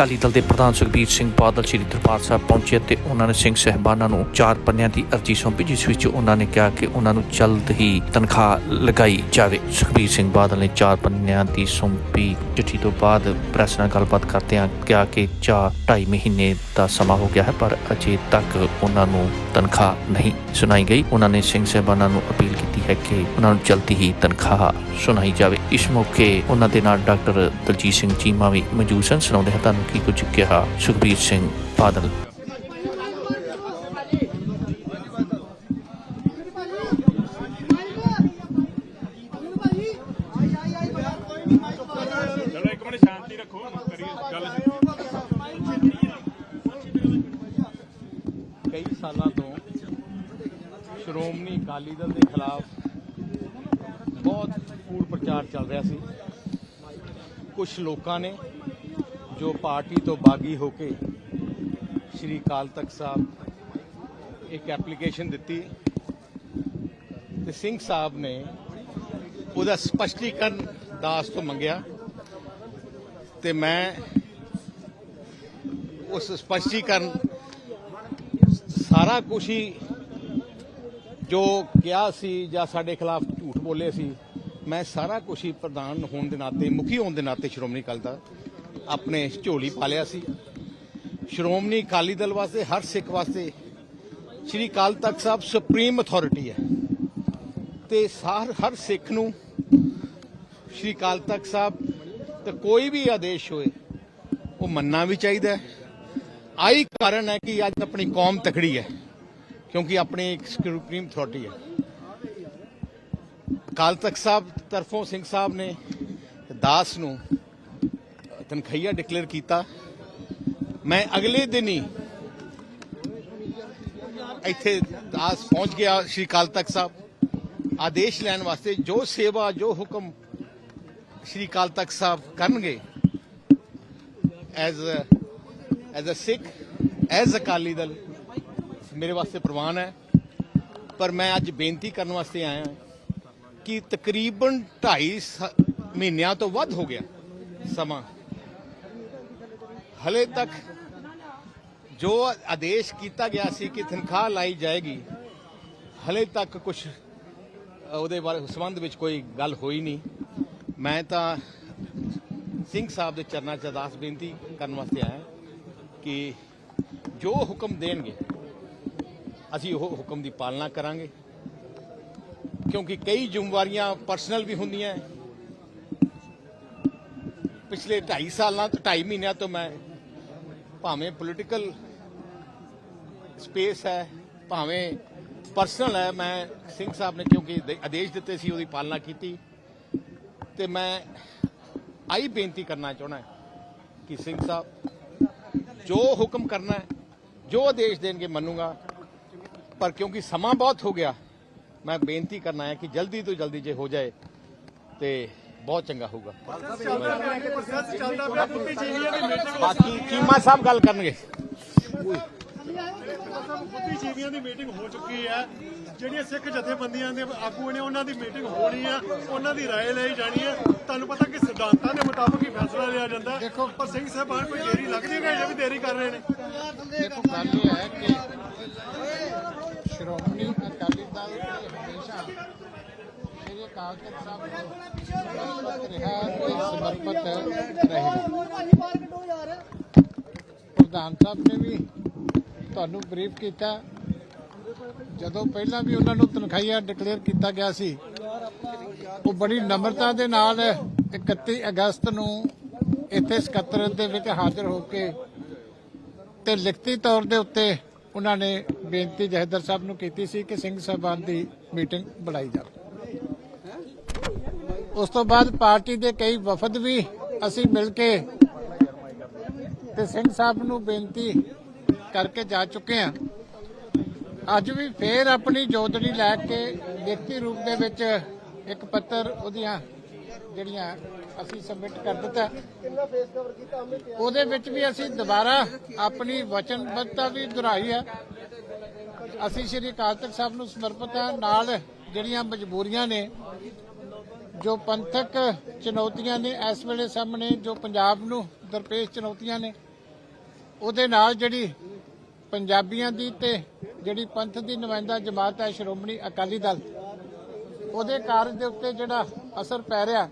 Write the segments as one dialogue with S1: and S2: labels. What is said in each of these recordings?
S1: ਅਕਾਲੀ ਦਲ ਦੇ ਪ੍ਰਧਾਨ ਸੁਖਬੀਰ ਸਿੰਘ ਬਾਦਲ ਸ੍ਰੀ ਦਰਬਾਰ ਸਾਹਿਬ ਪਹੁੰਚੇ ਤੇ ਉਹਨਾਂ ਨੇ ਸਿੰਘ ਸਹਿਬਾਨਾਂ ਨੂੰ ਚਾਰ ਪੰਨਿਆਂ ਦੀ ਅਰਜੀ ਸੌਂਪੀ, ਜਿਸ ਵਿੱਚ ਉਹਨਾਂ ਨੇ ਕਿਹਾ ਕਿ ਉਹਨਾਂ ਨੂੰ ਜਲਦ ਹੀ ਤਨਖਾਹ ਲਗਾਈ ਜਾਵੇ। ਸੁਖਬੀਰ ਸਿੰਘ ਬਾਦਲ ਨੇ ਚਾਰ ਪੰਨਿਆਂ ਦੀ ਸੌਂਪੀ। ਚਿੱਠੀ ਤੋਂ ਬਾਅਦ ਪ੍ਰੈਸ ਨਾਲ ਗੱਲਬਾਤ ਕਰਦਿਆਂ ਕਿਹਾ ਕਿ ਚਾਰ ਢਾਈ ਮਹੀਨੇ ਦਾ ਸਮਾਂ ਹੋ ਗਿਆ ਹੈ, ਪਰ ਅਜੇ ਤੱਕ ਉਹਨਾਂ ਨੂੰ ਤਨਖਾਹ ਨਹੀਂ ਸੁਣਾਈ ਗਈ। ਉਹਨਾਂ ਨੇ ਸਿੰਘ ਸਹਿਬਾਨਾਂ ਨੂੰ ਅਪੀਲ ਕੀਤੀ ਹੈ ਕਿ ਉਹਨਾਂ ਨੂੰ ਜਲਦੀ ਹੀ ਤਨਖਾਹ ਸੁਣਾਈ ਜਾਵੇ। ਇਸ ਮੌਕੇ ਉਹਨਾਂ ਦੇ ਨਾਲ ਡਾਕਟਰ ਦਲਜੀਤ ਸਿੰਘ ਚੀਮਾ ਵੀ ਮੌਜੂਦ ਸਨ। ਸੁਣਾਉਂਦੇ ਹਨ ਤੁਹਾਨੂੰ ਕੀ ਕੁਝ ਕਿਹਾ ਸੁਖਬੀਰ ਸਿੰਘ ਬਾਦਲ?
S2: ਕਈ ਸਾਲਾਂ ਤੋਂ ਸ਼੍ਰੋਮਣੀ ਅਕਾਲੀ ਦਲ ਦੇ ਖਿਲਾਫ ਬਹੁਤ ਕੂੜ ਪ੍ਰਚਾਰ ਚੱਲ ਰਿਹਾ ਸੀ। ਕੁਝ ਲੋਕਾਂ ਨੇ ਜੋ ਪਾਰਟੀ ਤੋਂ ਬਾਗੀ ਹੋ ਕੇ ਸ਼੍ਰੀ ਅਕਾਲ ਤਖਤ ਸਾਹਿਬ ਇੱਕ ਐਪਲੀਕੇਸ਼ਨ ਦਿੱਤੀ ਤੇ ਸਿੰਘ ਸਾਹਿਬ ਨੇ ਉਹਦਾ ਸਪਸ਼ਟੀਕਰਨ ਦਾਸ ਤੋਂ ਮੰਗਿਆ ਤੇ ਮੈਂ ਉਸ ਸਪਸ਼ਟੀਕਰਨ ਸਾਰਾ ਕੁਝ ਹੀ ਜੋ ਕਿਹਾ ਸੀ ਜਾਂ ਸਾਡੇ ਖਿਲਾਫ ਝੂਠ ਬੋਲੇ ਸੀ, ਮੈਂ ਸਾਰਾ ਕੁਝ ਹੀ ਪ੍ਰਧਾਨ ਹੋਣ ਦੇ ਨਾਤੇ, ਮੁਖੀ ਹੋਣ ਦੇ ਨਾਤੇ ਸ਼੍ਰੋਮਣੀ ਅਕਾਲੀ ਦਲ ਆਪਣੇ ਝੋਲੀ ਪਾ ਲਿਆ ਸੀ। ਸ਼੍ਰੋਮਣੀ ਅਕਾਲੀ ਦਲ ਵਾਸਤੇ, ਹਰ ਸਿੱਖ ਵਾਸਤੇ ਸ਼੍ਰੀ ਅਕਾਲ ਤਖਤ ਸਾਹਿਬ ਸੁਪਰੀਮ ਅਥਾਰਟੀ ਹੈ। ਤੇ ਸਾਰ ਹਰ ਸਿੱਖ ਨੂੰ ਸ਼੍ਰੀ ਅਕਾਲ ਤਖਤ ਸਾਹਿਬ ਤੇ ਕੋਈ ਵੀ ਆਦੇਸ਼ ਹੋਏ, ਉਹ ਮੰਨਣਾ ਵੀ ਚਾਹੀਦਾ ਹੈ। ਆਈ ਕਾਰਨ ਹੈ ਕਿ ਅੱਜ ਆਪਣੀ ਕੌਮ ਤਕੜੀ ਹੈ, ਕਿਉਂਕਿ ਆਪਣੀ ਇੱਕ ਸੁਪਰੀਮ ਅਥਾਰਟੀ ਹੈ। ਅਕਾਲ ਤਖਤ ਸਾਹਿਬ ਤਰਫੋਂ ਸਿੰਘ ਸਾਹਿਬ ਨੇ ਦਾਸ ਨੂੰ ਤਨਖਈਆ ਡਿਕਲੇਅਰ ਕੀਤਾ ਮੈਂ ਅਗਲੇ ਦਿਨ ਹੀ ਇੱਥੇ ਦਾਸ ਪਹੁੰਚ ਗਿਆ ਸ਼੍ਰੀ ਅਕਾਲ ਤਖਤ ਸਾਹਿਬ ਆਦੇਸ਼ ਲੈਣ ਵਾਸਤੇ ਜੋ ਸੇਵਾ ਜੋ ਹੁਕਮ ਸ਼੍ਰੀ ਅਕਾਲ ਤਖਤ ਸਾਹਿਬ ਕਰਨਗੇ as as a Sikh as Akali Dal ਮੇਰੇ ਵਾਸਤੇ ਪ੍ਰਵਾਨ ਹੈ ਪਰ ਮੈਂ ਅੱਜ ਬੇਨਤੀ ਕਰਨ ਵਾਸਤੇ ਆਇਆ ਕਿ ਤਕਰੀਬਨ 2.5 ਮਹੀਨਿਆਂ ਤੋਂ ਵੱਧ ਹੋ ਗਿਆ ਸਮਾਂ ਹਲੇ ਤੱਕ ਜੋ ਆਦੇਸ਼ ਕੀਤਾ ਗਿਆ ਸੀ ਕਿ ਤਨਖਾਹ ਲਾਈ ਜਾਏਗੀ, ਹਲੇ ਤੱਕ ਕੁਝ ਉਹਦੇ ਬਾਰੇ ਸੰਬੰਧ ਵਿੱਚ ਕੋਈ ਗੱਲ ਹੋਈ ਨਹੀਂ। ਮੈਂ ਤਾਂ ਸਿੰਘ ਸਾਹਿਬ ਦੇ ਚਰਨਾਂ 'ਚ ਅਰਦਾਸ ਬੇਨਤੀ ਕਰਨ ਵਾਸਤੇ ਆਇਆ ਕਿ ਜੋ ਹੁਕਮ ਦੇਣਗੇ, ਅਸੀਂ ਉਹ ਹੁਕਮ ਦੀ ਪਾਲਣਾ ਕਰਾਂਗੇ। ਕਿਉਂਕਿ ਕਈ ਜ਼ਿੰਮੇਵਾਰੀਆਂ ਪਰਸਨਲ ਵੀ ਹੁੰਦੀਆਂ। ਪਿਛਲੇ 2.5 ਸਾਲਾਂ ਤੋਂ 2.5 ਮਹੀਨਿਆਂ ਤੋਂ ਮੈਂ ਭਾਵੇਂ ਪੋਲੀਟੀਕਲ ਸਪੇਸ ਹੈ, ਭਾਵੇਂ ਪਰਸਨਲ ਹੈ, ਮੈਂ ਸਿੰਘ ਸਾਹਿਬ ਨੇ ਕਿਉਂਕਿ ਆਦੇਸ਼ ਦਿੱਤੇ ਸੀ, ਉਹਦੀ ਪਾਲਣਾ ਕੀਤੀ। ਤੇ ਮੈਂ ਆਈ ਬੇਨਤੀ ਕਰਨਾ ਚਾਹਣਾ ਕਿ ਸਿੰਘ ਸਾਹਿਬ, ਜੋ ਹੁਕਮ ਕਰਨਾ ਹੈ, ਜੋ ਆਦੇਸ਼ ਦੇਣਗੇ ਮੰਨੂਗਾ। ਪਰ ਕਿਉਂਕਿ ਸਮਾਂ ਬਹੁਤ ਹੋ ਗਿਆ, ਮੈਂ ਬੇਨਤੀ ਕਰਨਾ ਹੈ ਕਿ ਜਲਦੀ ਤੋਂ ਜਲਦੀ ਜੇ ਹੋ ਜਾਏ ਤੇ ਬਹੁਤ ਚੰਗਾ ਹੋਊਗਾ ਬਾਕੀ ਚੀਮਾ ਸਾਹਿਬ ਗੱਲ ਕਰਨਗੇ
S3: ਬੁੱਧੀਜੀਵੀਆਂ ਦੀ ਮੀਟਿੰਗ ਹੋ ਚੁੱਕੀ ਹੈ ਜਿਹੜੀਆਂ ਸਿੱਖ ਜਥੇਬੰਦੀਆਂ ਦੇ ਆਗੂ ਨੇ ਉਹਨਾਂ ਦੀ ਮੀਟਿੰਗ ਹੋਣੀ ਆ ਉਹਨਾਂ ਦੀ رائے ਲਈ ਜਾਣੀ ਹੈ ਤੁਹਾਨੂੰ ਪਤਾ ਕਿ ਸਿਧਾਂਤਾਂ ਦੇ ਮੁਤਾਬਕ ਹੀ ਫੈਸਲਾ ਲਿਆ ਜਾਂਦਾ ਹੈ। ਪਰ ਸਿੰਘ ਸਾਹਿਬਾਨ ਕੋਈ ਦੇਰੀ ਲੱਗਦੀ ਹੈ ਜਾਂ ਵੀ ਦੇਰੀ ਕਰ ਰਹੇ ਨੇ
S4: ਦੇਖੋ ਗੱਲ ਇਹ ਹੈ ਕਿ ਸ਼੍ਰੋਮਣੀ ਅਕਾਲੀ ਦਲ ਹਮੇਸ਼ਾ ਸ਼੍ਰੀ ਸਾਹਿਬ ਨੂੰ ਸਮਰਪਿਤ ਰਿਹਾ ਸਮਰਪਿਤ ਪ੍ਰਧਾਨ ਸਾਹਿਬ ਨੇ ਵੀ ਤੁਹਾਨੂੰ ਬਰੀਫ ਕੀਤਾ। ਜਦੋਂ ਪਹਿਲਾਂ ਵੀ ਉਹਨਾਂ ਨੂੰ ਤਨਖਾਹੀਆ ਡਿਕਲੇਅਰ ਕੀਤਾ ਗਿਆ ਸੀ, ਉਹ ਬੜੀ ਨਮਰਤਾ ਦੇ ਨਾਲ 31 ਅਗਸਤ ਨੂੰ ਇੱਥੇ ਸਕੱਤਰ ਦੇ ਵਿੱਚ ਹਾਜ਼ਰ ਹੋ ਕੇ ਤੇ ਲਿਖਤੀ ਤੌਰ ਦੇ ਉੱਤੇ ਉਹਨਾਂ ਨੇ ਬੇਨਤੀ ਜਹਦਰ ਸਾਹਿਬ ਨੂੰ ਕੀਤੀ ਸੀ ਕਿ ਸਿੰਘ ਸਾਹਿਬਾਨ ਦੀ ਮੀਟਿੰਗ ਬੁਲਾਈ ਜਾਵੇ। ਉਸ ਤੋਂ ਬਾਅਦ ਪਾਰਟੀ ਦੇ ਕਈ ਵਫਦ ਵੀ ਅਸੀਂ ਮਿਲ ਕੇ ਤੇ ਸਿੰਘ ਸਾਹਿਬ ਨੂੰ ਬੇਨਤੀ ਕਰਕੇ ਜਾ ਚੁੱਕੇ ਹਾਂ। ਅੱਜ ਵੀ ਫੇਰ ਆਪਣੀ ਜੋਦੜੀ ਲੈ ਕੇ ਲਿਖਤੀ ਰੂਪ ਦੇ ਵਿੱਚ ਇੱਕ ਪੱਤਰ ਉਹਦੀਆਂ ਜਿਹੜੀਆਂ ਅਸੀਂ ਸਬਮਿਟ ਕਰ ਦਿੱਤਾ। ਉਹਦੇ ਵਿੱਚ ਵੀ ਅਸੀਂ ਦੁਬਾਰਾ ਆਪਣੀ ਵਚਨਬੱਧਤਾ ਵੀ ਦੁਹਰਾਈ ਹੈ। ਅਸੀਂ ਸ਼੍ਰੀ ਅਕਾਲ ਤਖਤ ਸਾਹਿਬ ਨੂੰ ਸਮਰਪਿਤ ਹਾਂ। ਨਾਲ ਜਿਹੜੀਆਂ ਮਜਬੂਰੀਆਂ ਨੇ ਜੋ ਪੰਥਕ ਚੁਣੌਤੀਆਂ ਨੇ ਇਸ ਵੇਲੇ ਸਾਹਮਣੇ, ਜੋ ਪੰਜਾਬ ਨੂੰ ਦਰਪੇਸ਼ ਚੁਣੌਤੀਆਂ ਨੇ, ਉਹਦੇ ਨਾਲ ਜਿਹੜੀ ਪੰਜਾਬੀਆਂ ਦੀ ਤੇ ਜਿਹੜੀ ਪੰਥ ਦੀ ਨੁਮਾਇੰਦਾ ਜਮਾਤ ਹੈ ਸ਼੍ਰੋਮਣੀ ਅਕਾਲੀ ਦਲ, ਉਹਦੇ ਕਾਰਜ ਦੇ ਉੱਤੇ ਜਿਹੜਾ ਅਸਰ ਪੈ ਰਿਹਾ,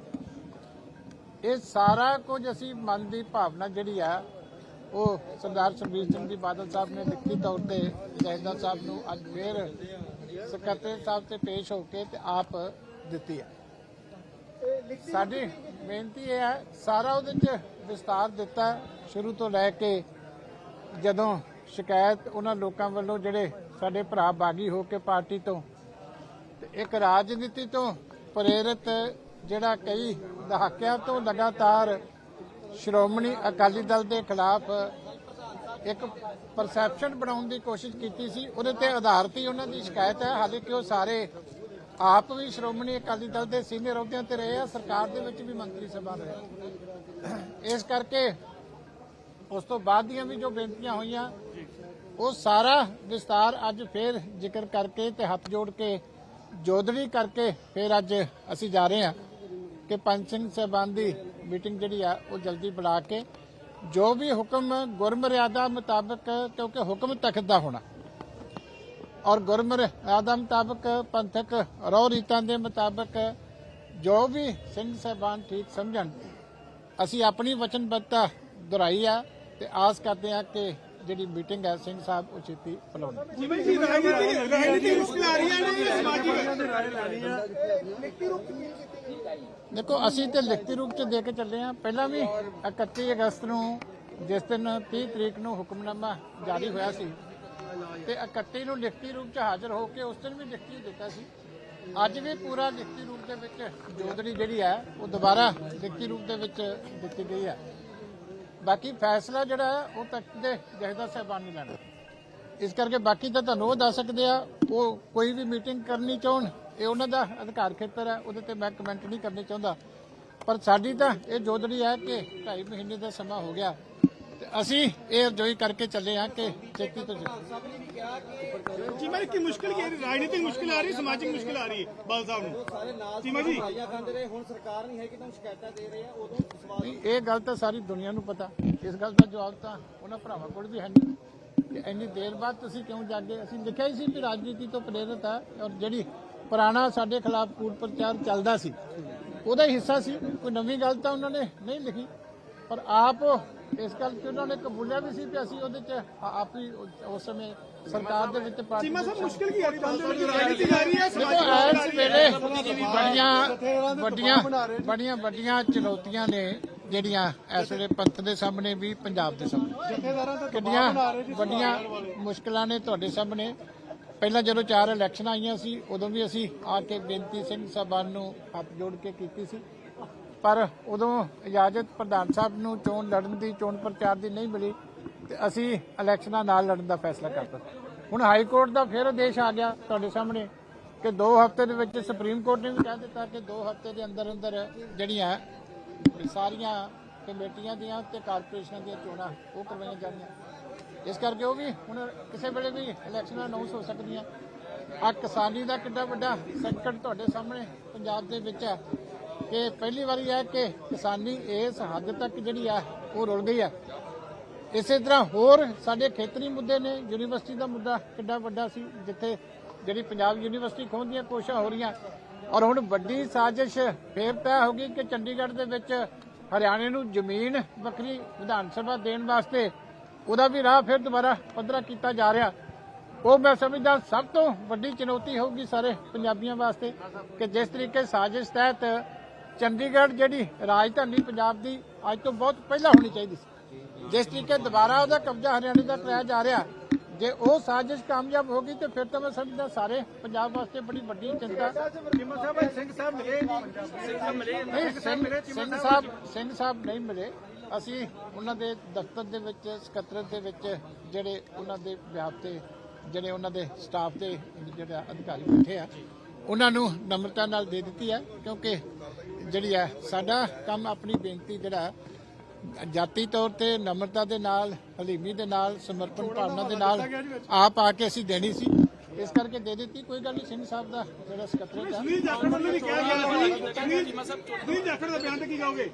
S4: ਇਹ ਸਾਰਾ ਕੁਝ ਅਸੀਂ ਮਨ ਦੀ ਭਾਵਨਾ ਜਿਹੜੀ ਆ, ਉਹ ਸਰਦਾਰ ਸੁਖਬੀਰ ਸਿੰਘ ਜੀ ਬਾਦਲ ਸਾਹਿਬ ਨੇ ਲਿਖਤੀ ਤੌਰ ਤੇ ਜੈਦਾ ਸਾਹਿਬ ਨੂੰ ਅੱਜ ਫੇਰ ਸਕੱਤਰ ਸਾਹਿਬ ਤੇ ਪੇਸ਼ ਹੋ ਕੇ ਤੇ ਆਪ ਦਿੱਤੀ ਹੈ। ਸਾਡੀ ਬੇਨਤੀ ਇਹ ਹੈ, ਸਾਰਾ ਉਹਦੇ ਚ ਵਿਸਤਾਰ ਦਿੱਤਾ ਸ਼ੁਰੂ ਤੋਂ ਲੈ ਕੇ ਜਦੋਂ ਸ਼ਿਕਾਇਤ ਉਹਨਾਂ ਲੋਕਾਂ ਵੱਲੋਂ ਜਿਹੜੇ ਸਾਡੇ ਭਰਾ ਬਾਗੀ ਹੋ ਕੇ ਪਾਰਟੀ ਤੋਂ ਤੇ ਇੱਕ ਰਾਜਨੀਤੀ ਤੋਂ ਪ੍ਰੇਰਿਤ ਜਿਹੜਾ ਕਈ ਦਹਾਕਿਆਂ ਤੋਂ ਲਗਾਤਾਰ ਸ਼੍ਰੋਮਣੀ ਅਕਾਲੀ ਦਲ ਦੇ ਖਿਲਾਫ ਇੱਕ ਪਰਸੈਪਸ਼ਨ ਬਣਾਉਣ ਦੀ ਕੋਸ਼ਿਸ਼ ਕੀਤੀ ਸੀ, ਉਹਦੇ ਤੇ ਆਧਾਰਿਤ ਹੀ ਉਹਨਾਂ ਦੀ ਸ਼ਿਕਾਇਤ ਹੈ। ਹਾਲਾਂਕਿ ਉਹ ਸਾਰੇ ਆਪ ਵੀ ਸ਼੍ਰੋਮਣੀ ਅਕਾਲੀ ਦਲ ਦੇ ਸੀਨੀਅਰ ਅਹੁਦਿਆਂ ਤੇ ਰਹੇ ਆ, ਸਰਕਾਰ ਦੇ ਵਿੱਚ ਵੀ ਮੰਤਰੀ ਸਭਾ ਰਹੇ ਇਸ ਕਰਕੇ ਉਸ ਤੋਂ ਬਾਅਦ ਦੀਆਂ ਵੀ ਜੋ ਬੇਨਤੀਆਂ ਹੋਈਆਂ, ਉਹ ਸਾਰਾ ਵਿਸਤਾਰ ਅੱਜ ਫੇਰ ਜ਼ਿਕਰ ਕਰਕੇ ਤੇ ਹੱਥ ਜੋੜ ਕੇ ਜੋਦੜੀ ਕਰਕੇ ਫੇਰ ਅੱਜ ਅਸੀਂ ਜਾ ਰਹੇ ਹਾਂ ਕਿ ਪੰਜ ਸਿੰਘ ਸਾਹਿਬਾਨ ਦੀ ਮੀਟਿੰਗ ਜਿਹੜੀ ਆ, ਉਹ ਜਲਦੀ ਬੁਲਾ ਕੇ ਜੋ ਵੀ ਹੁਕਮ ਗੁਰਮਰਿਆਦਾ ਮੁਤਾਬਕ, ਕਿਉਂਕਿ ਹੁਕਮ ਤਖਤ ਦਾ ਹੋਣਾ। ਔਰ ਗੁਰਮਰਿਆਦਾ ਮੁਤਾਬਕ ਪੰਥਕ ਰੋ ਰੀਤਾਂ ਦੇ ਮੁਤਾਬਕ ਜੋ ਵੀ ਸਿੰਘ ਸਾਹਿਬਾਨ ਠੀਕ ਸਮਝਣ ਅਸੀਂ ਆਪਣੀ ਵਚਨਬੱਧਤਾ ਦੁਹਰਾਈ ਆ ਤੇ ਆਸ ਕਰਦੇ ਆ ਕਿ ਜਿਹੜੀ ਮੀਟਿੰਗ ਹੈ ਸਿੰਘ ਸਾਹਿਬ ਉਹ ਛੇਤੀ ਬੁਲਾਉਣੀ।
S5: ਜਿਵੇਂ ਜੀ ਰਾਜਨੀਤੀ ਰਾਜਨੀਤੀ ਮੁਸ਼ਕਿਲ ਆ ਰਹੀਆਂ ਨੇ ਸਮਾਜਿਕ
S4: ਦੇਖੋ ਅਸੀਂ ਤੇ ਲਿਖਤੀ ਰੂਪ ਚ ਦੇ ਕੇ ਚੱਲੇ ਆ। ਪਹਿਲਾਂ ਵੀ 31 ਅਗਸਤ ਨੂੰ ਜਿਸ ਦਿਨ 30 ਤਰੀਕ ਨੂੰ ਹੁਕਮਨਾਮਾ ਜਾਰੀ ਹੋਇਆ ਸੀ ਤੇ 31 ਨੂੰ ਲਿਖਤੀ ਰੂਪ ਚ ਹਾਜ਼ਰ ਹੋ ਕੇ ਉਸ ਦਿਨ ਵੀ ਲਿਖਤੀ ਦਿੱਤਾ ਸੀ। ਅੱਜ ਵੀ ਪੂਰਾ ਲਿਖਤੀ ਰੂਪ ਦੇ ਵਿੱਚ ਜੋਦੜੀ ਜਿਹੜੀ ਹੈ, ਉਹ ਦੁਬਾਰਾ ਲਿਖਤੀ ਰੂਪ ਦੇ ਵਿੱਚ ਦਿੱਤੀ ਗਈ ਹੈ। ਬਾਕੀ ਫੈਸਲਾ ਜਿਹੜਾ ਹੈ, ਉਹ ਤਖਤ ਦੇ ਜਹੇਦਾਰ ਸਾਹਿਬਾਨ ਨੇ ਲੈਣਾ। ਇਸ ਕਰਕੇ ਬਾਕੀ ਤਾਂ ਤੁਹਾਨੂੰ ਉਹ ਦੱਸ ਸਕਦੇ ਆ, ਉਹ ਕੋਈ ਵੀ ਮੀਟਿੰਗ ਕਰਨੀ ਚਾਹਣ, ਇਹ ਉਹਨਾਂ ਦਾ ਅਧਿਕਾਰ ਖੇਤਰ ਹੈ, ਉਹਦੇ ਤੇ ਮੈਂ ਕਮੈਂਟ ਨਹੀਂ ਕਰਨੀ ਚਾਹੁੰਦਾ। ਪਰ ਸਾਡੀ ਤਾਂ ਇਹ ਜੋਦੜੀ ਹੈ ਕਿ 2.5 ਮਹੀਨੇ ਦਾ ਸਮਾਂ ਹੋ ਗਿਆ। ਅਸੀਂ ਇਹ ਅਰਜ਼ੋਈ ਕਰਕੇ ਚੱਲੇ ਹਾਂ ਕਿ ਛੇਤੀ ਤੋਂ
S5: ਚੀਮਾ ਜੀ ਕੀ ਮੁਸ਼ਕਿਲ ਕੀ ਹੈ? ਰਾਜਨੀਤਿਕ ਮੁਸ਼ਕਿਲ ਆ ਰਹੀ ਸਮਾਜਿਕ ਮੁਸ਼ਕਿਲ ਆ ਰਹੀ ਹੈ ਬਾਲ ਸਾਹਿਬ ਨੂੰ? ਚੀਮਾ ਜੀ।
S4: ਨਹੀਂ, ਇਹ ਗੱਲ ਤਾਂ ਸਾਰੀ ਦੁਨੀਆ ਨੂੰ ਪਤਾ। ਇਸ ਗੱਲ ਦਾ ਜਵਾਬ ਤਾਂ ਉਹਨਾਂ ਭਰਾਵਾਂ ਕੋਲ ਵੀ ਹੈ ਨਹੀਂ। ਕਿ ਇੰਨੀ ਦੇਰ ਬਾਅਦ ਤੁਸੀਂ ਕਿਉਂ ਜਾਗੇ? ਅਸੀਂ ਲਿਖਿਆ ਹੀ ਸੀ ਕਿ ਰਾਜਨੀਤੀ ਤੋਂ ਪ੍ਰੇਰਿਤ ਆ ਔਰ ਜਿਹੜੀ ਪੁਰਾਣਾ ਸਾਡੇ ਖਿਲਾਫ ਕੂੜ ਪ੍ਰਚਾਰ ਚੱਲਦਾ ਸੀ ਉਹਦਾ ਹੀ ਹਿੱਸਾ ਸੀ। ਕੋਈ ਨਵੀਂ ਗੱਲ ਤਾਂ ਉਹਨਾਂ ਨੇ ਨਹੀਂ ਲਿਖੀ। ਪਰ ਆਪ ਇਸ ਤੇ ਉਹਨਾਂ ਨੇ ਕਬੂਲਿਆ ਵੀ ਸੀ ਕਿ ਅਸੀਂ ਉਹਦੇ ਚ ਆਪ ਉਸ ਸਮੇਂ ਸਰਕਾਰ ਦੇ ਵਿੱਚ ਪਾਰਟੀ
S5: ਚੀਮਾ ਸਾਹਿਬ ਮੁਸ਼ਕਿਲ ਕੀ ਆ? ਰਹੀ ਬੰਦੇ ਵਿੱਚ ਰਾਜਨੀਤੀ ਰਹੀ ਹੈ
S4: ਇਸ ਵੇਲੇ ਬੜੀਆਂ ਵੱਡੀਆਂ ਬੜੀਆਂ ਵੱਡੀਆਂ ਚੁਣੌਤੀਆਂ ਨੇ ਜਿਹੜੀਆਂ ਇਸ ਵੇਲੇ ਪੰਥ ਦੇ ਸਾਹਮਣੇ ਵੀ ਪੰਜਾਬ ਦੇ ਸਾਹਮਣੇ।
S3: ਜਥੇਦਾਰਾਂ ਤੇ
S4: ਕਿੰਨੀਆਂ ਵੱਡੀਆਂ ਮੁਸ਼ਕਲਾਂ ਨੇ ਤੁਹਾਡੇ ਸਾਹਮਣੇ। ਪਹਿਲਾਂ ਜਦੋਂ ਚਾਰ ਇਲੈਕਸ਼ਨ ਆਈਆਂ ਸੀ ਉਦੋਂ ਵੀ ਅਸੀਂ ਆ ਕੇ ਬੇਨਤੀ ਸਿੰਘ ਸਾਹਿਬਾਨ ਨੂੰ ਹੱਥ ਜੋੜ ਕੇ ਕੀਤੀ ਸੀ। ਪਰ ਉਦੋਂ ਇਜਾਜ਼ਤ ਪ੍ਰਧਾਨ ਸਾਹਿਬ ਨੂੰ ਚੋਣ ਲੜਨ ਦੀ, ਚੋਣ ਪ੍ਰਚਾਰ ਦੀ ਨਹੀਂ ਮਿਲੀ ਤੇ ਅਸੀਂ ਇਲੈਕਸ਼ਨਾਂ ਨਾਲ ਲੜਨ ਦਾ ਫੈਸਲਾ ਕਰਤਾ। ਹੁਣ ਹਾਈ ਕੋਰਟ ਦਾ ਫਿਰ ਆਦੇਸ਼ ਆ ਗਿਆ ਤੁਹਾਡੇ ਸਾਹਮਣੇ ਕਿ 2 ਹਫ਼ਤੇ ਦੇ ਵਿੱਚ ਸੁਪਰੀਮ ਕੋਰਟ ਨੇ ਵੀ ਕਹਿ ਦਿੱਤਾ ਕਿ 2 ਹਫ਼ਤੇ ਦੇ ਅੰਦਰ ਅੰਦਰ ਜਿਹੜੀਆਂ ਸਾਰੀਆਂ ਕਮੇਟੀਆਂ ਦੀਆਂ ਤੇ ਕਾਰਪੋਰੇਸ਼ਨਾਂ ਦੀਆਂ ਚੋਣਾਂ ਉਹ ਕਰਵਾਈਆਂ ਜਾਣੀਆਂ ਇਸ ਕਰਕੇ ਉਹ ਵੀ ਹੁਣ ਕਿਸੇ ਵੇਲੇ ਵੀ ਇਲੈਕਸ਼ਨਾਂ ਅਨਾਉਂਸ ਹੋ ਸਕਦੀਆਂ। ਆ ਕਿਸਾਨੀ ਦਾ ਕਿੰਨਾ ਵੱਡਾ ਸੰਕਟ ਤੁਹਾਡੇ ਸਾਹਮਣੇ ਪੰਜਾਬ ਦੇ ਵਿੱਚ ਹੈ। ਕਿ ਪਹਿਲੀ ਵਾਰੀ ਹੈ ਕਿ ਕਿਸਾਨੀ ਇਸ ਹੱਦ ਤੱਕ ਜਿਹੜੀ ਆ, ਉਹ ਰੁਲ ਗਈ ਆ। ਇਸੇ ਤਰ੍ਹਾਂ ਹੋਰ ਸਾਡੇ ਖੇਤਰੀ ਮੁੱਦੇ ਨੇ, ਯੂਨੀਵਰਸਿਟੀ ਦਾ ਮੁੱਦਾ ਕਿੰਨਾ ਵੱਡਾ ਸੀ, ਜਿੱਥੇ ਜਿਹੜੀ ਪੰਜਾਬ ਯੂਨੀਵਰਸਿਟੀ ਖੋਹਣ ਦੀਆਂ ਕੋਸ਼ਿਸ਼ਾਂ ਹੋ ਰਹੀਆਂ। ਔਰ ਹੁਣ ਵੱਡੀ ਸਾਜ਼ਿਸ਼ ਫੇਰ ਤੈਅ ਹੋ ਗਈ ਕਿ ਚੰਡੀਗੜ੍ਹ ਦੇ ਵਿੱਚ ਹਰਿਆਣੇ ਨੂੰ ਜ਼ਮੀਨ ਵੱਖਰੀ ਵਿਧਾਨ ਸਭਾ ਦੇਣ ਵਾਸਤੇ ਉਹਦਾ ਵੀ ਰਾਹ ਫਿਰ ਦੁਬਾਰਾ ਪੱਧਰਾ ਕੀਤਾ ਜਾ ਰਿਹਾ। ਉਹ ਮੈਂ ਸਮਝਦਾ ਸਭ ਤੋਂ ਵੱਡੀ ਚੁਣੌਤੀ ਹੋਊਗੀ ਸਾਰੇ ਪੰਜਾਬੀਆਂ ਵਾਸਤੇ ਕਿ ਜਿਸ ਤਰੀਕੇ ਸਾਜ਼ਿਸ਼ ਤਹਿਤ ਚੰਡੀਗੜ੍ਹ ਜਿਹੜੀ ਰਾਜਧਾਨੀ ਪੰਜਾਬ ਦੀ ਅੱਜ ਤੋਂ ਬਹੁਤ ਪਹਿਲਾਂ ਹੋਣੀ ਚਾਹੀਦੀ ਸੀ। ਜਿਸ ਤਰੀਕੇ ਦੁਬਾਰਾ ਉਹਦਾ ਕਬਜ਼ਾ ਹਰਿਆਣੇ ਦਾ ਕਰਾਇਆ ਜਾ ਰਿਹਾ ਜੇ ਉਹ ਸਾਜ਼ਿਸ਼ ਕਾਮਯਾਬ ਹੋ ਗਈ ਤੇ ਫਿਰ ਤਾਂ ਮੈਂ ਸਮਝਦਾ ਸਾਰੇ ਪੰਜਾਬ ਵਾਸਤੇ ਬੜੀ ਵੱਡੀ ਚਿੰਤਾ।
S3: ਸਿੰਘ ਸਾਹਿਬ ਮਿਲੇ ਨਹੀਂ।
S4: ਨਹੀਂ। ਸਿੰਘ ਸਿੰਘ ਸਾਹਿਬ ਸਿੰਘ ਸਾਹਿਬ ਨਹੀਂ ਮਿਲੇ। ਅਸੀਂ ਉਹਨਾਂ ਦੇ ਦਫ਼ਤਰ ਦੇ ਵਿੱਚ ਸਕੱਤਰਤ ਦੇ ਵਿੱਚ ਜਿਹੜੇ ਉਹਨਾਂ ਦੇ ਵਿਆਪ ਤੇ ਜਿਹੜੇ ਉਹਨਾਂ ਦੇ ਸਟਾਫ ਦੇ ਜਿਹੜੇ ਅਧਿਕਾਰੀ ਬੈਠੇ ਆ ਉਹਨਾਂ ਨੂੰ ਨਮਰਤਾ ਨਾਲ ਦੇ ਦਿੱਤੀ ਹੈ ਕਿਉਂਕਿ ਜਿਹੜੀ ਹੈ ਸਾਡਾ ਕੰਮ ਆਪਣੀ ਬੇਨਤੀ ਜਿਹੜਾ ਜਾਤੀ ਤੌਰ ਤੇ ਨਮਰਤਾ ਦੇ ਨਾਲ ਹਲੀਮੀ ਦੇ ਨਾਲ ਸਮਰਪਣ ਭਾਵਨਾ ਦੇ ਨਾਲ ਆਪ ਆ ਕੇ ਅਸੀਂ ਦੇਣੀ ਸੀ। ਇਸ ਕਰਕੇ ਦੇ ਦਿੱਤੀ ਕੋਈ ਗੱਲ ਨਹੀਂ ਸਿੰਘ ਸਾਹਿਬ ਦਾ ਜਿਹੜਾ ਸਕੱਤਰਤ ਆ
S5: ਸੁਨੀਲ ਜਾਖੜ ਵੱਲੋਂ ਵੀ ਕਿਹਾ ਗਿਆ ਸੀ। ਸੁਨੀਲ ਸੁਨੀਲ ਜਾਖੜ ਦਾ ਬਿਆਨ ਤੇ ਕੀ ਕਹੋਗੇ?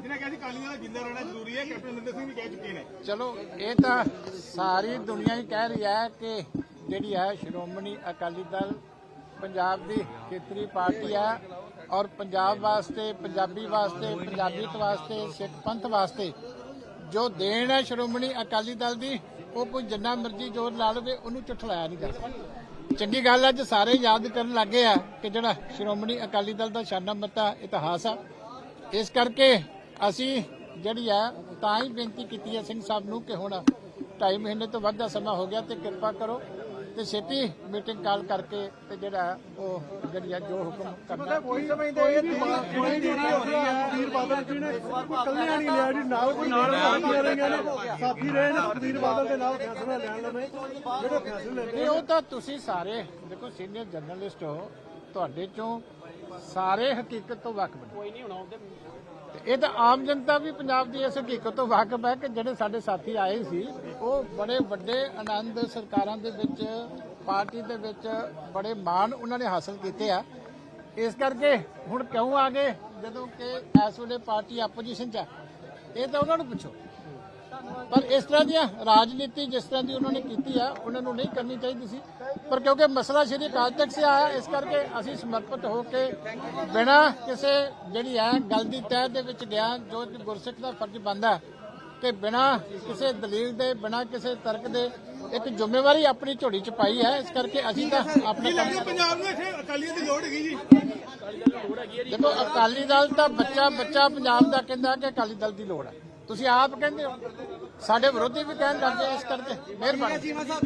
S5: ਜਿਹਨੇ ਕਿਹਾ ਸੀ ਕਾਲੀਆਂ ਦਾ ਜਿੰਦਾ ਰਹਿਣਾ ਜ਼ਰੂਰੀ ਹੈ ਕੈਪਟਨ ਅਮਰਿੰਦਰ ਸਿੰਘ ਵੀ ਕਹਿ ਚੁੱਕੇ ਨੇ।
S4: ਚਲੋ ਇਹ ਤਾਂ ਸਾਰੀ ਦੁਨੀਆ ਹੀ ਕਹਿ ਰਹੀ ਹੈ ਕਿ ਜਿਹੜੀ ਹੈ ਸ਼੍ਰੋਮਣੀ ਅਕਾਲੀ ਦਲ ਪੰਜਾਬ ਦੀ ਖੇਤਰੀ ਪਾਰਟੀ ਹੈ ਔਰ ਪੰਜਾਬ ਵਾਸਤੇ, ਪੰਜਾਬੀ ਵਾਸਤੇ ਪੰਜਾਬੀਅਤ ਵਾਸਤੇ, ਸਿੱਖ ਪੰਥ ਵਾਸਤੇ ਜੋ ਦੇਣ ਹੈ ਸ਼੍ਰੋਮਣੀ ਅਕਾਲੀ ਦਲ ਦੀ, ਉਹ ਕੋਈ ਜਿੰਨਾ ਮਰਜ਼ੀ ਜ਼ੋਰ ਲਾ ਲਵੇ, ਉਹਨੂੰ ਝੁਠਲਾਇਆ ਨਹੀਂ ਜਾ ਸਕਦਾ। ਚੰਗੀ ਗੱਲ ਅੱਜ ਸਾਰੇ ਯਾਦ ਕਰਨ ਲੱਗੇ ਆ ਕਿ ਜਿਹੜਾ ਸ਼੍ਰੋਮਣੀ ਅਕਾਲੀ ਦਲ ਦਾ ਸ਼ਾਨਾ ਮੱਤਾ ਇਤਿਹਾਸ ਆ। ਇਸ ਕਰਕੇ ਅਸੀਂ ਜਿਹੜੀ ਆ ਤਾਂ ਹੀ ਬੇਨਤੀ ਕੀਤੀ ਹੈ ਸਿੰਘ ਸਾਹਿਬ ਨੂੰ ਕਿ ਹੁਣ 2.5 ਮਹੀਨੇ ਤੋਂ ਵੱਧ ਦਾ ਸਮਾਂ ਹੋ ਗਿਆ ਤੇ ਕਿਰਪਾ ਕਰੋ। ਤੇ ਛੇਤੀ ਮੀਟਿੰਗ ਕਾਲ ਕਰਕੇ ਤੇ ਜਿਹੜਾ ਉਹ ਜਿਹੜੀ ਜੋ ਹੁਕਮ ਕਰਨਾ।
S3: ਕੋਈ ਸਮਝਦੇ ਇਹ ਕੋਈ ਨਹੀਂ ਵੀਰ ਬਾਦਲ ਜੀ ਨੇ ਕੋਈ ਕੱਲਿਆਂ ਨਹੀਂ ਲਿਆ ਜੀ ਨਾਲ ਕੋਈ ਨਾਲ ਨੇ ਸਾਥੀ ਰਹੇ ਨੇ ਵੀਰ ਬਾਦਲ ਦੇ ਨਾਲ ਫੈਸਲਾ ਲੈਣ ਲਵੇਂ ਜਿਹੜੇ ਫੈਸਲੇ ਲੈਂਦੇ
S4: ਉਹ ਤਾਂ ਤੁਸੀਂ ਸਾਰੇ ਦੇਖੋ ਸੀਨੀਅਰ ਜਰਨਲਿਸਟ ਹੋ ਤੁਹਾਡੇ ਚੋਂ ਸਾਰੇ ਹਕੀਕਤ ਤੋਂ ਵਾਕਿਫ ਨੇ ਕੋਈ ਨਹੀਂ ਹੁਣ ਇਹ ਤਾਂ ਆਮ ਜਨਤਾ ਵੀ ਪੰਜਾਬ ਦੀ ਇਸ ਹਕੀਕਤ ਤੋਂ ਵਾਕਿਫ ਹੈ ਕਿ ਜਿਹੜੇ ਸਾਡੇ ਸਾਥੀ ਆਏ ਸੀ, ਉਹ ਬੜੇ ਵੱਡੇ ਆਨੰਦ ਸਰਕਾਰਾਂ ਦੇ ਵਿੱਚ, ਪਾਰਟੀ ਦੇ ਵਿੱਚ ਬੜੇ ਮਾਣ ਉਹਨਾਂ ਨੇ ਹਾਸਲ ਕੀਤੇ ਆ। ਇਸ ਕਰਕੇ ਹੁਣ ਕਿਉਂ ਆ ਗਏ? ਜਦੋਂ ਕਿ ਇਸ ਵੇਲੇ ਪਾਰਟੀ ਆਪੋਜੀਸ਼ਨ 'ਚ ਆ। ਇਹ ਤਾਂ ਉਹਨਾਂ ਨੂੰ ਪੁੱਛੋ। ਪਰ ਇਸ ਤਰ੍ਹਾਂ ਦੀਆਂ ਰਾਜਨੀਤੀ ਜਿਸ ਤਰ੍ਹਾਂ ਦੀ ਉਹਨਾਂ ਨੇ ਕੀਤੀ ਆ ਉਹਨਾਂ ਨੂੰ ਨਹੀਂ ਕਰਨੀ ਚਾਹੀਦੀ ਸੀ। ਪਰ ਕਿਉਂਕਿ ਮਸਲਾ ਸ਼੍ਰੀ ਅਕਾਲ ਤਖਤ ਸੇ ਆਇਆ ਇਸ ਕਰਕੇ ਅਸੀਂ ਸਮਰਪਿਤ ਹੋ ਕੇ ਬਿਨਾਂ ਕਿਸੇ ਜਿਹੜੀ ਹੈ ਗੱਲ ਦੀ ਤਹਿ ਦੇ ਵਿੱਚ ਗਿਆ ਜੋ ਗੁਰਸਿੱਖ ਦਾ ਫਰਜ਼ ਬਣਦਾ ਕਿ ਬਿਨਾਂ ਕਿਸੇ ਦਲੀਲ ਦੇ ਬਿਨਾਂ ਕਿਸੇ ਤਰਕ ਦੇ ਇੱਕ ਜ਼ਿੰਮੇਵਾਰੀ ਆਪਣੀ ਝੋਲੀ 'ਚ ਪਾਈ ਹੈ। ਇਸ ਕਰਕੇ ਅਸੀਂ ਤਾਂ ਆਪਣਾ
S5: ਪੰਜਾਬ ਨੂੰ ਇੱਥੇ? ਅਕਾਲੀਆਂ ਦੀ ਲੋੜ ਹੈਗੀ ਜੀ।
S4: ਦੇਖੋ ਅਕਾਲੀ ਦਲ ਤਾਂ ਬੱਚਾ ਬੱਚਾ ਪੰਜਾਬ ਦਾ ਕਹਿੰਦਾ ਕਿ ਅਕਾਲੀ ਦਲ ਦੀ ਲੋੜ ਹੈ। ਤੁਸੀਂ ਆਪ ਕਹਿੰਦੇ ਹੋ। ਸਾਡੇ ਵਿਰੋਧੀ ਵੀ ਕਹਿਣ ਲੱਗੇ ਇਸ ਕਰਕੇ। ਮਿਹਰਬਾਨੀ।